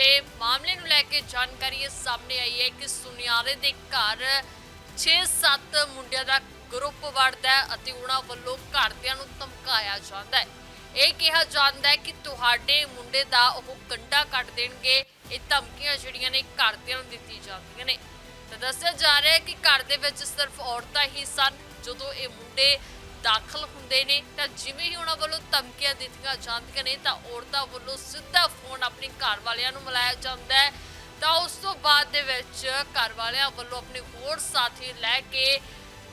ਜਿੱਥੇ ਮਾਮਲੇ ਨੂੰ ਲੈ ਕੇ ਜਾਣਕਾਰੀ ਸਾਹਮਣੇ ਆਈ ਹੈ ਕਿ ਸੁਨਿਆਰੇ ਦੇ ਘਰ 6-7 ਮੁੰਡਿਆਂ ਦਾ ਗਰੁੱਪ ਵੜਦਾ ਹੈ ਅਤੇ ਉਹਨਾਂ ਵੱਲੋਂ ਘਰਦਿਆਂ ਨੂੰ ਧਮਕਾਇਆ ਜਾਂਦਾ ਹੈ। ਇਹ ਕਿਹਾ ਜਾਂਦਾ ਹੈ ਕਿ ਤੁਹਾਡੇ ਮੁੰਡੇ ਦਾ ਉਹ ਕੰਡਾ ਕੱਟ ਦੇਣਗੇ। ਇਹ ਧਮਕੀਆਂ ਜਿਹੜੀਆਂ ਨੇ ਘਰਦਿਆਂ ਨੂੰ ਦਿੱਤੀ ਜਾਂਦੀਆਂ ਨੇ। ਤਾਂ ਦੱਸਿਆ ਜਾ ਰਿਹਾ ਹੈ ਕਿ ਘਰ ਦੇ ਵਿੱਚ ਸਿਰਫ ਔਰਤਾਂ ਹੀ ਸਨ। ਜਦੋਂ ਇਹ ਮੁੰਡੇ ਦਾਖਲ ਹੁੰਦੇ ਨੇ, ਤਾਂ ਜਿਵੇਂ ਹੀ ਉਹਨਾਂ ਵੱਲੋਂ ਧਮਕੀਆਂ ਦਿੱਤੀਆਂ ਜਾਂਦੀਆਂ ਨੇ, ਤਾਂ ਔਰਤਾਂ ਵੱਲੋਂ ਸਿੱਧਾ ਫੋਨ ਆਪਣੇ ਘਰ ਵਾਲਿਆਂ ਨੂੰ ਮਿਲਾਇਆ ਜਾਂਦਾ ਹੈ। ਤਾਂ ਉਸ ਤੋਂ ਬਾਅਦ ਦੇ ਵਿੱਚ ਘਰ ਵਾਲਿਆਂ ਵੱਲੋਂ ਆਪਣੇ ਹੋਰ ਸਾਥੀ ਲੈ ਕੇ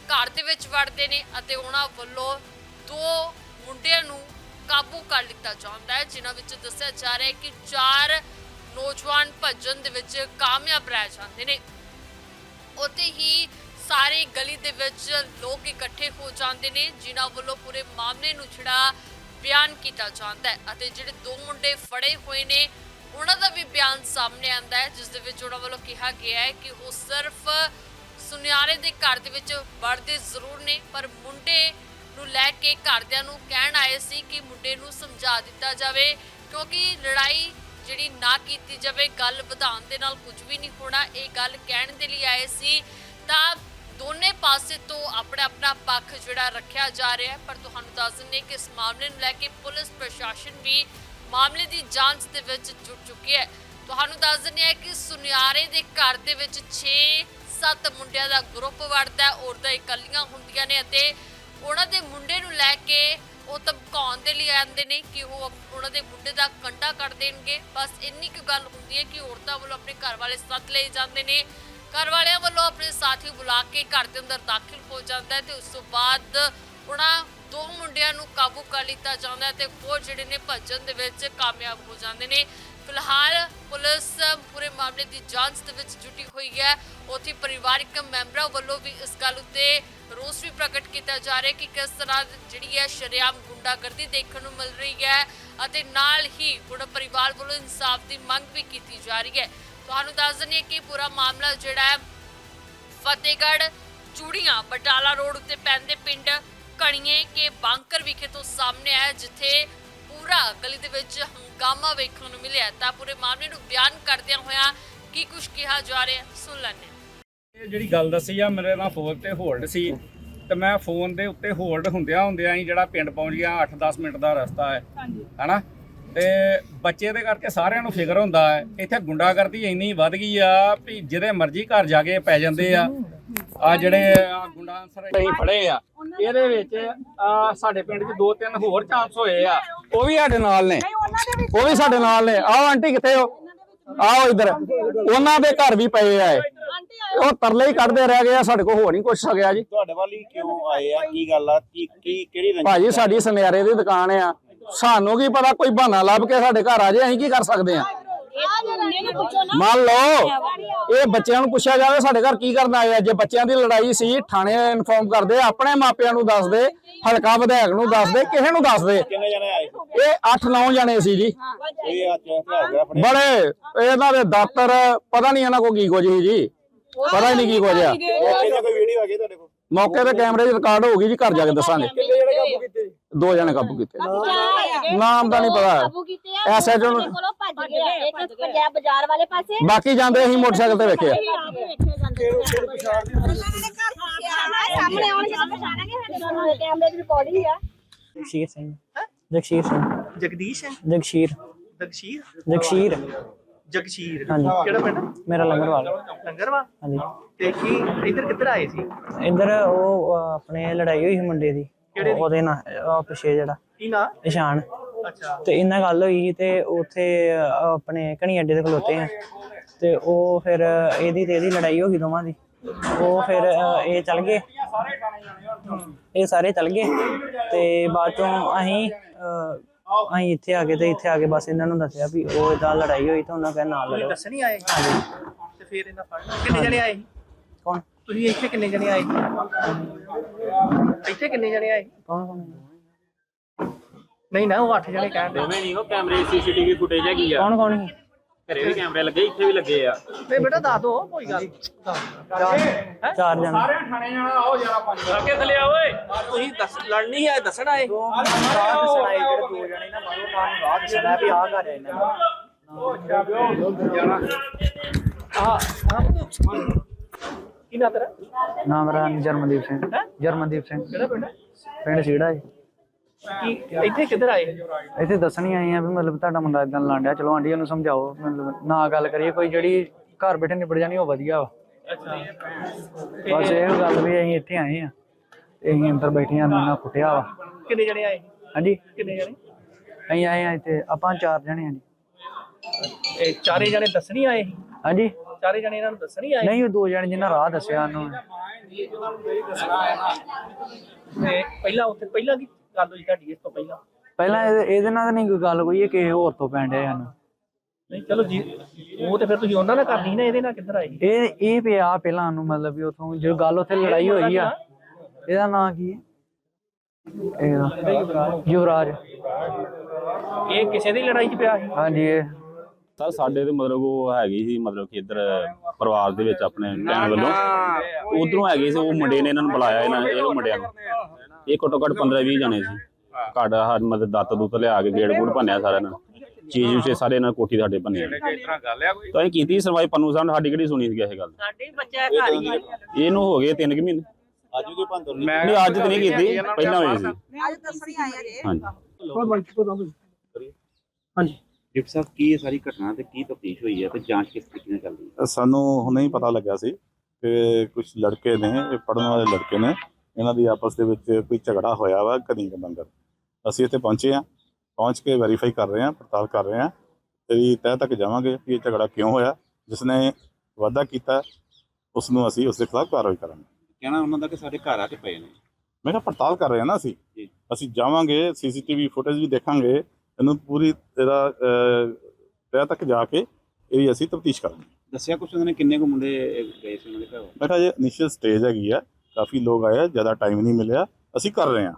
ਘਰ ਦੇ ਵਿੱਚ ਵੜਦੇ ਨੇ ਅਤੇ ਉਹਨਾਂ ਵੱਲੋਂ ਦੋ ਮੁੰਡਿਆਂ ਨੂੰ ਕਾਬੂ ਕਰ ਲਿੱਤਾ ਜਾਂਦਾ ਹੈ, ਜਿਨ੍ਹਾਂ ਵਿੱਚ ਦੱਸਿਆ ਜਾ ਰਿਹਾ ਹੈ ਕਿ ਚਾਰ ਨੌਜਵਾਨ ਭੱਜਣ ਦੇ ਵਿੱਚ ਕਾਮਯਾਬ ਰਹਿ ਜਾਂਦੇ ਨੇ। ਉੱਥੇ ਹੀ ਸਾਰੇ ਗਲੀ ਦੇ ਵਿੱਚ ਲੋਕ ਇਕੱਠੇ ਹੋ ਜਾਂਦੇ ਨੇ, ਜਿਨ੍ਹਾਂ ਵੱਲੋਂ ਪੂਰੇ ਮਾਮਲੇ ਨੂੰ ਜਿਹੜਾ ਬਿਆਨ ਕੀਤਾ ਜਾਂਦਾ ਹੈ ਅਤੇ ਜਿਹੜੇ ਦੋ ਮੁੰਡੇ ਫੜੇ ਹੋਏ ਨੇ, ਉਹਨਾਂ ਦਾ ਵੀ ਬਿਆਨ ਸਾਹਮਣੇ ਆਂਦਾ ਹੈ, ਜਿਸ ਦੇ ਵਿੱਚ ਉਹਨਾਂ ਵੱਲੋਂ ਕਿਹਾ ਗਿਆ ਹੈ ਕਿ ਉਹ ਸਿਰਫ ਸੁਨਿਆਰੇ ਦੇ ਘਰ ਦੇ ਵਿੱਚ ਵੜਦੇ ਜ਼ਰੂਰ ਨੇ, ਪਰ ਮੁੰਡੇ ਨੂੰ ਲੈ ਕੇ ਘਰਦਿਆਂ ਨੂੰ ਕਹਿਣ ਆਏ ਸੀ ਕਿ ਮੁੰਡੇ ਨੂੰ ਸਮਝਾ ਦਿੱਤਾ ਜਾਵੇ, ਕਿਉਂਕਿ ਲੜਾਈ ਜਿਹੜੀ ਨਾ ਕੀਤੀ ਜਾਵੇ, ਗੱਲ ਵਧਾਉਣ ਦੇ ਨਾਲ ਕੁਝ ਵੀ ਨਹੀਂ ਹੋਣਾ, ਇਹ ਗੱਲ ਕਹਿਣ ਦੇ ਲਈ ਆਏ ਸੀ। ਤਾਂ ਦੋਨੇ ਪਾਸੇ ਤੋਂ ਆਪਣਾ ਆਪਣਾ ਪੱਖ ਜਿਹੜਾ ਰੱਖਿਆ ਜਾ ਰਿਹਾ ਹੈ, ਪਰ ਤੁਹਾਨੂੰ ਦੱਸ ਦਿੰਦੇ ਕਿ ਇਸ ਮਾਮਲੇ ਨੂੰ ਲੈ ਕੇ ਪੁਲਿਸ ਪ੍ਰਸ਼ਾਸਨ ਵੀ ਮਾਮਲੇ ਦੀ ਜਾਂਚ ਦੇ ਵਿੱਚ ਜੁਟ ਚੁੱਕੀ ਹੈ। ਤੁਹਾਨੂੰ ਦੱਸ ਦਿੰਦੇ ਹਾਂ ਕਿ ਸੁਨਿਆਰੇ ਦੇ ਘਰ ਦੇ ਵਿੱਚ 6-7 ਮੁੰਡਿਆਂ ਦਾ ਗਰੁੱਪ ਵੜਦਾ ਔਰਤਾਂ ਇਕੱਲੀਆਂ ਹੁੰਦੀਆਂ ਨੇ ਅਤੇ ਉਹਨਾਂ ਦੇ ਮੁੰਡੇ ਨੂੰ ਲੈ ਕੇ ਉਹ ਧਮਕਾਉਣ ਦੇ ਲਈ ਆਉਂਦੇ ਨੇ ਕਿ ਉਹ ਉਹਨਾਂ ਦੇ ਮੁੰਡੇ ਦਾ ਕੰਡਾ ਕੱਢ ਦੇਣਗੇ। ਬਸ ਇੰਨੀ ਕੁ ਗੱਲ ਹੁੰਦੀ ਹੈ ਕਿ ਔਰਤਾਂ ਵੱਲੋਂ ਆਪਣੇ ਘਰ ਵਾਲੇ ਸੱਤ ਲਏ ਜਾਂਦੇ ਨੇ। ਘਰ ਵਾਲਿਆਂ ਵੱਲੋਂ ਆਪਣੇ ਸਾਥੀ ਬੁਲਾ ਕੇ ਘਰ ਦੇ ਅੰਦਰ ਦਾਖਲ ਹੋ ਜਾਂਦਾ ਹੈ ਤੇ ਉਸ ਤੋਂ ਬਾਅਦ ਉਹਨਾਂ ਦੋ ਮੁੰਡਿਆਂ ਨੂੰ ਕਾਬੂ ਕਰ ਲਿੱਤਾ ਜਾਂਦਾ ਹੈ ਤੇ ਹੋਰ ਜਿਹੜੇ ਨੇ ਭੱਜਣ ਦੇ ਵਿੱਚ ਕਾਮਯਾਬ ਹੋ ਜਾਂਦੇ ਨੇ। ਫਿਲਹਾਲ ਪੁਲਿਸ ਪੂਰੇ ਮਾਮਲੇ ਦੀ ਜਾਂਚ ਦੇ ਵਿੱਚ ਜੁਟੀ ਹੋਈ ਹੈ। ਉੱਥੇ ਪਰਿਵਾਰਕ ਮੈਂਬਰਾਂ ਵੱਲੋਂ ਵੀ ਇਸ ਗੱਲ ਉੱਤੇ ਰੋਸ ਵੀ ਪ੍ਰਗਟ ਕੀਤਾ ਜਾ ਰਿਹਾ ਹੈ ਕਿ ਕਿਸ ਤਰ੍ਹਾਂ ਜਿਹੜੀ ਹੈ ਸ਼ਰੇਆਮ ਗੁੰਡਾਗਰਦੀ ਦੇਖਣ ਨੂੰ ਮਿਲ ਰਹੀ ਹੈ ਅਤੇ ਨਾਲ ਹੀ ਹੁਣ ਪਰਿਵਾਰ ਵੱਲੋਂ ਇਨਸਾਫ ਦੀ ਮੰਗ ਵੀ ਕੀਤੀ ਜਾ ਰਹੀ ਹੈ। ਤੁਹਾਨੂੰ ਦੱਸ ਦਿੰਦੇ ਕਿ ਪੂਰਾ ਮਾਮਲਾ ਜਿਹੜਾ ਹੈ ਫਤਿਹਗੜ੍ਹ ਚੂੜੀਆਂ ਬਟਾਲਾ ਰੋਡ ਉੱਤੇ ਪੈਂਦੇ ਪਿੰਡ ਕਣੀਏ ਕੇ ਬਾਂਕਰ ਵਿਖੇ ਤੋਂ ਸਾਹਮਣੇ ਆਇਆ ਜਿੱਥੇ ਪੂਰਾ ਗਲੀ ਦੇ ਵਿੱਚ ਹੰਗਾਮਾ ਵੇਖਣ ਨੂੰ ਮਿਲਿਆ ਤਾਂ ਪੂਰੇ ਮਾਮਲੇ ਨੂੰ ਬਿਆਨ ਕਰਦਿਆਂ ਹੋਇਆ ਕੀ ਕੁਝ ਕਿਹਾ ਜਾ ਰਿਹਾ ਸੁਣ ਹਾਂ। ਇਹ ਜਿਹੜੀ ਗੱਲ ਦੱਸੀ ਆ ਮੇਰੇ ਨਾਲ ਫੋਨ ਤੇ ਹੋਲਡ ਸੀ ਤੇ ਮੈਂ ਫੋਨ ਦੇ ਉੱਤੇ ਹੋਲਡ ਹੁੰਦਿਆਂ ਹੁੰਦਿਆਂ ਹੀ ਜਿਹੜਾ ਪਿੰਡ ਪਹੁੰਚ ਗਿਆ 8-10 ਮਿੰਟ ਦਾ ਰਸਤਾ ਹੈ। ਹਨਾ? ਤੇ ਬੱਚੇ ਦੇ ਕਰਕੇ ਸਾਰਿਆਂ ਨੂੰ ਫਿਕਰ ਹੁੰਦਾ ਹੈ। ਇੱਥੇ ਗੁੰਡਾਗਰਦੀ ਇੰਨੀ ਵੱਧ ਗਈ ਆ ਵੀ ਜਿਹਦੇ ਮਰਜ਼ੀ ਘਰ ਜਾ ਕੇ ਪੈ ਜਾਂਦੇ ਆ। ਆ ਜਿਹੜੇ ਆ ਗੁੰਡਾ ਅਨਸਰ ਅਸੀਂ ਫੜੇ ਆ। ਇਹਦੇ ਵਿੱਚ ਆ ਸਾਡੇ ਪਿੰਡ 'ਚ ਦੋ ਤਿੰਨ ਹੋਰ ਚਾਂਸ ਹੋਏ ਆ। ਉਹ ਵੀ ਸਾਡੇ ਨਾਲ ਨੇ। ਉਹ ਵੀ ਸਾਡੇ ਨਾਲ ਨੇ। ਆਓ ਆਂਟੀ ਕਿੱਥੇ ਹੋ? ਆਓ ਇੱਧਰ। ਉਹਨਾਂ ਦੇ ਘਰ ਵੀ ਪਏ ਆ ਇਹ। ਉਹ ਤਰਲੇ ਹੀ ਕੱਢਦੇ ਰਹਿ ਗਏ ਆ ਸਾਡੇ ਕੋਲ ਹੋ ਨਹੀਂ ਕੁਛ ਸਕਿਆ ਜੀ। ਤੁਹਾਡੇ ਵੱਲ ਕਿਉਂ ਆਏ ਆ? ਕੀ ਗੱਲ ਆ? ਕੀ ਕੀ ਕਿਹੜੀ ਭਾਜੀ ਸਾਡੀ ਸੁਨਿਆਰੇ ਦੀ ਦੁਕਾਨ ਆ। ਸਾਨੂੰ ਕੀ ਪਤਾ ਕੋਈ ਬਹਾਨਾ ਲੱਭ ਕੇ ਸਾਡੇ ਘਰ ਆ ਜਾਏ ਅਸੀਂ ਕੀ ਕਰ ਸਕਦੇ ਆ ਮੰਨ ਲਓ ਇਹ ਬੱਚਿਆਂ ਨੂੰ ਪੁੱਛਿਆ ਜਾਵੇ ਸਾਡੇ ਘਰ ਕੀ ਕਰਨ ਆਏ ਆ? ਜੇ ਬੱਚਿਆਂ ਦੀ ਲੜਾਈ ਸੀ ਥਾਣੇ ਇਨਫੋਰਮ ਕਰਦੇ ਆਪਣੇ ਮਾਪਿਆਂ ਨੂੰ ਦੱਸਦੇ ਹਲਕਾ ਵਿਧਾਇਕ ਨੂੰ ਦੱਸਦੇ ਕਿਸੇ ਨੂੰ ਦੱਸਦੇ ਇਹ 8-9 ਜਣੇ ਸੀ ਜੀ। ਬੜੇ ਇਹਨਾਂ ਦੇ ਦਾਤਰ ਪਤਾ ਨਹੀਂ ਇਹਨਾਂ ਕੋ ਕੀ ਕੁਝ ਸੀ ਜੀ। ਪਤਾ ਹੀ ਨਹੀਂ ਕੀ ਕੁਝ ਆ। ਮੌਕੇ ਤੇ ਕੈਮਰੇ 'ਚ ਰਿਕਾਰਡ ਹੋ ਗਈ ਜੀ ਘਰ ਜਾ ਕੇ ਦੱਸਾਂਗੇ। ਦੋ ਜਣੇ ਕਾਬੂ ਕੀਤੇ। ਨਾਮ ਦਾ ਨਹੀਂ ਪਤਾ। ਕਾਬੂ ਕੀਤੇ ਆ। ਐਸੇ ਜੋ- ਸਾਡੇ ਕੋਲੋਂ ਭੱਜ ਗਏ। ਆ। ਇੱਕ ਪੰਜਾਬ ਬਾਜ਼ਾਰ ਵਾਲੇ ਪਾਸੇ। ਬਾਕੀ ਜਾਂਦੇ ਅਸੀਂ ਮੋਟਰਸਾਈਕਲ ਤੇ ਵੇਖਿਆ ਸਾਹਮਣੇ ਆਉਣਗੇ ਤਾਂ ਪਛਾਣਾਂਗੇ ਸਾਡੇ ਕੋਲ ਕੈਮਰੇ ਦੀ ਰਿਕਾਰਡਿੰਗ ਆ। ਜਗਸ਼ੀਰ ਸਿੰਘ। ਜਗਸ਼ੀਰ ਸਿੰਘ। ਜਗਦੀਸ਼ ਹੈ? ਜਗਸ਼ੀਰ। ਜਗਸ਼ੀਰ। ਕਿਹੜਾ ਪਿੰਡ? ਮੇਰਾ ਲੰਗਰਵਾਲ। ਲੰਗਰਵਾ ਹਾਂਜੀ। ਤੇ ਕੀ ਇੱਧਰ ਕਿੱਧਰ ਆਏ ਸੀ? ਇੱਧਰ ਉਹ ਆਪਣੇ ਲੜਾਈ ਹੋਈ ਸੀ ਮੁੰਡੇ ਦੀ। ਕਿਹੜੇ ਦੀ? ਉਹਦੇ ਨਾਲ ਉਹ ਪਿਛੇ ਜਿਹੜਾ। ਕੀ ਨਾ? ਇਸ਼ਾਨ ਅੱਛਾ। ਤੇ ਇਹਨਾਂ ਗੱਲ ਹੋਈ ਸੀ ਤੇ ਉੱਥੇ ਅਹ, ਆਪਣੇ ਕਣੀ ਅੱਡੇ ਤੇ ਖਲੋਤੇ ਆ। ਤੇ ਉਹ ਫਿਰ ਇਹਦੀ ਤੇ ਇਹਦੀ ਲੜਾਈ ਹੋ ਗਈ ਦੋਵਾਂ ਦੀ। ਉਹ ਫਿਰ ਅਹ, ਇਹ ਚੱਲ ਗਏ। ਇਹ ਸਾਰੇ ਚੱਲ ਗਏ। ਤੇ ਬਾਅਦ ਚੋਂ ਅਸੀਂ ਅਹ, ਅਸੀਂ ਇੱਥੇ ਆ ਗਏ ਤੇ ਇੱਥੇ ਆ ਕੇ ਬਸ ਇਹਨਾਂ ਨੂੰ ਦੱਸਿਆ ਵੀ ਉਹ ਇਦਾਂ ਲੜਾਈ ਹੋਈ ਤਾਂ ਉਹਨਾਂ ਕਹਿੰਦਾ ਨਾਲ ਤੁਸੀਂ ਲੜੋ। ਆਏ ਤੇ ਫਿਰ ਇਹਨਾਂ ਫੜ ਲਿਆ। ਕਿੰਨੇ ਜਣੇ ਆਏ ਸੀ? ਕੌਣ? ਤੁਸੀਂ ਇੱਥੇ ਕਿੰਨੇ ਜਣੇ ਆਏ? ਇੱਥੇ ਕਿੰਨੇ ਜਣੇ ਆਏ? ਕੌਣ ਕੌਣ ਨਹੀਂ ਨਾ ਉਹ 8 ਜਣੇ ਕਹਿਣ ਦੇ। ਕੌਣ ਕੌਣ? ਸੀ ਘਰੇ ਵੀ ਕੈਮਰੇ ਲੱਗੇ ਇੱਥੇ ਵੀ ਲੱਗੇ ਆ। ਨਹੀਂ ਬੇਟਾ ਦੱਸ ਦੋ ਕੋਈ ਗੱਲ ਨੀ। ਚਾਰ ਜਣੇ। ਸਾਰੇ ਥਾਣੇ ਜਾਣਾ ਆਓ ਜਰਾ ਪੰਜ ਅੱਗੇ ਥੱਲੇ ਆ ਓਏ। ਤੁਸੀਂ ਦੱਸ ਲੜਨੀ ਹੈ ਦੱਸਣਾ ਏ। ਕੀ ਨਾ ਤੇਰਾ? ਨਾਮ ਮੇਰਾ ਜਰਮਨਦੀਪ ਸਿੰਘ। ਜਰਮਨਦੀਪ ਸਿੰਘ। ਕਿਹੜਾ ਪਿੰਡ ਪਿੰਡ ਸੀੜਾ ਜੀ। ਕੀ ਇੱਥੇ ਕਿੱਧਰ ਆਏ? ਇੱਥੇ ਦੱਸਣ ਹੀ ਆਏ ਆ ਵੀ ਮਤਲਬ ਤੁਹਾਡਾ ਮੁੰਡਾ ਇਦਾਂ ਲਾਂਡਿਆ। ਚਲੋ ਆਂਟੀ ਉਹਨੂੰ ਸਮਝਾਓ ਮਤਲਬ ਨਾ ਗੱਲ ਕਰੀਏ ਕੋਈ ਜਿਹੜੀ ਘਰ ਬੈਠੇ ਨਿਬੜ ਜਾਣੀ ਉਹ ਵਧੀਆ ਵਾ। ਅੱਛਾ। ਬਸ ਇਹ ਗੱਲ ਵੀ ਅਸੀਂ ਇੱਥੇ ਆਏ ਆ। ਤੇ ਅਸੀਂ ਅੰਦਰ ਬੈਠੇ ਆ ਨਾ ਕੁੱਟਿਆ ਵਾ। ਕਿੰਨੇ ਜਣੇ ਆਏ? ਹਾਂਜੀ। ਕਿੰਨੇ ਜਣੇ? ਅਸੀਂ ਆਏ ਆ ਇੱਥੇ ਆਪਾਂ ਚਾਰ ਜਣੇ ਆ ਜੀ। ਇਹ ਚਾਰੇ ਜਣੇ ਦੱਸਣੀ ਆਏ? ਹਾਂਜੀ। ਚਾਰੇ ਜਣੇ ਇਹਨਾਂ ਨੂੰ ਦੱਸਣੀ ਆਏ ਨਹੀਂ ਉਹ ਦੋ ਜਣੇ ਜਿਨ੍ਹਾਂ ਰਾਹ ਦੱਸਿਆ ਉਹਨੂੰ। ਤੇ ਪਹਿਲਾਂ ਉੱਥੇ ਪਹਿਲਾਂ ਕੀ ਗੱਲ ਹੋਈ ਤੁਹਾਡੀ ਇਸ ਤੋਂ ਪਹਿਲਾਂ? ਪਹਿਲਾਂ ਇਹਦੇ ਇਹਦੇ ਨਾਲ ਤਾਂ ਨਹੀਂ ਕੋਈ ਗੱਲ ਕੋਈ ਇਹ ਕਿਸੇ ਹੋਰ ਤੋਂ ਪੈਣ ਡਿਆ ਸਾਨੂੰ ਨਹੀਂ ਚਲੋ ਜੀ ਉਹ ਤੇ ਫਿਰ ਤੁਸੀਂ ਉਹਨਾਂ ਨਾਲ ਕਰਨੀ ਨਾ ਇਹਦੇ ਨਾਲ ਕਿੱਧਰ ਆਏ? ਇਹ ਇਹ ਪਿਆ ਪਹਿਲਾਂ ਨੂੰ ਮਤਲਬ ਵੀ ਉਥੋਂ ਜੋ ਗੱਲ ਉੱਥੇ ਲੜਾਈ ਹੋਈ ਆ। ਇਹਦਾ ਨਾਂ ਕੀ ਹੈ? ਇਹਦਾ। ਯੁਵਰਾਜ। ਇਹ ਕਿਸੇ ਦੀ ਲੜਾਈ 'ਚ ਪਿਆ ਸੀ? ਹਾਂਜੀ ਇਹ। ਸਰ ਸਾਡੇ ਤੇ ਮਤਲਬ ਉਹ ਹੈਗੀ ਸੀ ਮਤਲਬ ਕਿ ਇੱਧਰ ਪਰਿਵਾਰ ਦੇ ਵਿੱਚ ਆਪਣੇ ਭੈਣ ਵੱਲੋਂ। ਉਧਰੋਂ ਹੈਗੇ ਸੀ ਉਹ ਮੁੰਡੇ ਨੇ ਇਹਨਾਂ ਨੂੰ ਬੁਲਾਇਆ ਇਹਨਾਂ ਨੇ ਇਹ ਮੁੰਡਿਆਂ ਨੂੰ। ਇਹ ਘੱਟੋ ਘੱਟ 15 20 ਜਣੇ ਸੀ। ਘੱਟ ਹਰ ਮਤਲਬ ਦੱਤ ਦੁੱਤ ਲਿਆ ਕੇ ਗੇੜ ਗੂੜ ਭੰਨਿਆ ਸਾਰਿਆਂ ਨੇ ਚੀਜ਼ ਉਸੇ ਸਾਰੇ ਇਹਨਾਂ ਨੇ ਕੋਠੀ ਸਾਡੇ ਕੋਈ? ਤਾਂ ਇਹ ਕੀਤੀ ਸੁਣਵਾਈ ਪੰਨੂ ਸਾਹਿਬ ਸਾਡੀ ਕਿਹੜੀ ਸੁਣੀ ਸੀ ਇਹ ਗੱਲ? ਸਾਡੇ ਬੱਚਾ ਘਰ ਹੀ ਇਹਨੂੰ ਹੋ ਗਏ 3 ਮਹੀਨੇ। ਅੱਜ ਵੀ ਕੋਈ ਭੰਦਰ ਨਹੀਂ ਅੱਜ ਤੇ ਨਹੀਂ ਕੀਤੀ ਪਹਿਲਾਂ ਹੋਈ ਸੀ। ਅੱਜ ਦੱਸਣੀ ਆਇਆ ਜੇ। ਹਾਂਜੀ। ਡਿਪਟੀ ਸਾਹਿਬ ਕੀ ਇਹ ਸਾਰੀ ਘਟਨਾ ਤੇ ਕੀ ਤਫਤੀਸ਼ ਹੋਈ ਹੈ ਤੇ ਜਾਂਚ ਕਿਸ ਤਰੀਕੇ ਨਾਲ ਚੱਲ ਰਹੀ ਹੈ? ਸਾਨੂੰ ਹੁਣੇ ਹੀ ਪਤਾ ਲੱਗਿਆ ਸੀ ਕਿ ਕੁਝ ਲੜਕੇ ਨੇ ਇਹ ਪੜਨ ਵਾਲੇ ਲੜਕੇ ਨੇ ਇਹਨਾਂ ਦੀ ਆਪਸ ਦੇ ਵਿੱਚ ਕੋਈ ਝਗੜਾ ਹੋਇਆ ਵਾ ਕਦੀ ਮੰਦਰ ਅਸੀਂ ਇੱਥੇ ਪਹੁੰਚੇ ਆ ਪਹੁੰਚ ਕੇ ਵੈਰੀਫਾਈ ਕਰ ਰਹੇ ਆ ਪੜਤਾਲ ਕਰ ਰਹੇ ਆ ਤੇਰੀ ਤਹਿ ਤੱਕ ਜਾਵਾਂਗੇ ਕਿ ਇਹ ਝਗੜਾ ਕਿਉਂ ਹੋਇਆ ਜਿਸ ਨੇ ਵਾਅਦਾ ਕੀਤਾ ਉਸ ਨੂੰ ਅਸੀਂ ਉਸ ਦੇ ਖਿਲਾਫ ਕਾਰਵਾਈ ਕਰਾਂਗੇ। ਕਹਿਣਾ ਉਹਨਾਂ ਦਾ ਕਿ ਸਾਡੇ ਘਰ ਆ ਕੇ ਪਏ ਨੇ। ਮੈਂ ਕਿਹਾ ਪੜਤਾਲ ਕਰ ਰਹੇ ਆ ਨਾ ਅਸੀਂ। ਅਸੀਂ ਜਾਵਾਂਗੇ ਸੀਸੀਟੀਵੀ ਫੁਟੇਜ ਵੀ ਦੇਖਾਂਗੇ ਇਹਨੂੰ ਪੂਰੀ ਇਹਦਾ ਤਹਿ ਤੱਕ ਜਾ ਕੇ ਇਹ ਅਸੀਂ ਤਫਤੀਸ਼ ਕਰਾਂਗੇ। ਦੱਸਿਆ ਕੁਛ ਉਹਨਾਂ ਨੇ ਕਿੰਨੇ ਕੁ ਮੁੰਡੇ ਗਏ ਸੀ ਉਹਨਾਂ ਦੇ ਘਰ? ਕਿਹਾ ਇਹ ਇਨੀਸ਼ੀਅਲ ਸਟੇਜ ਹੈਗੀ ਆ। ਕਾਫੀ ਲੋਕ ਆਏ ਆ ਜ਼ਿਆਦਾ ਟਾਈਮ ਨਹੀਂ ਮਿਲਿਆ। ਅਸੀਂ ਕਰ ਰਹੇ ਹਾਂ।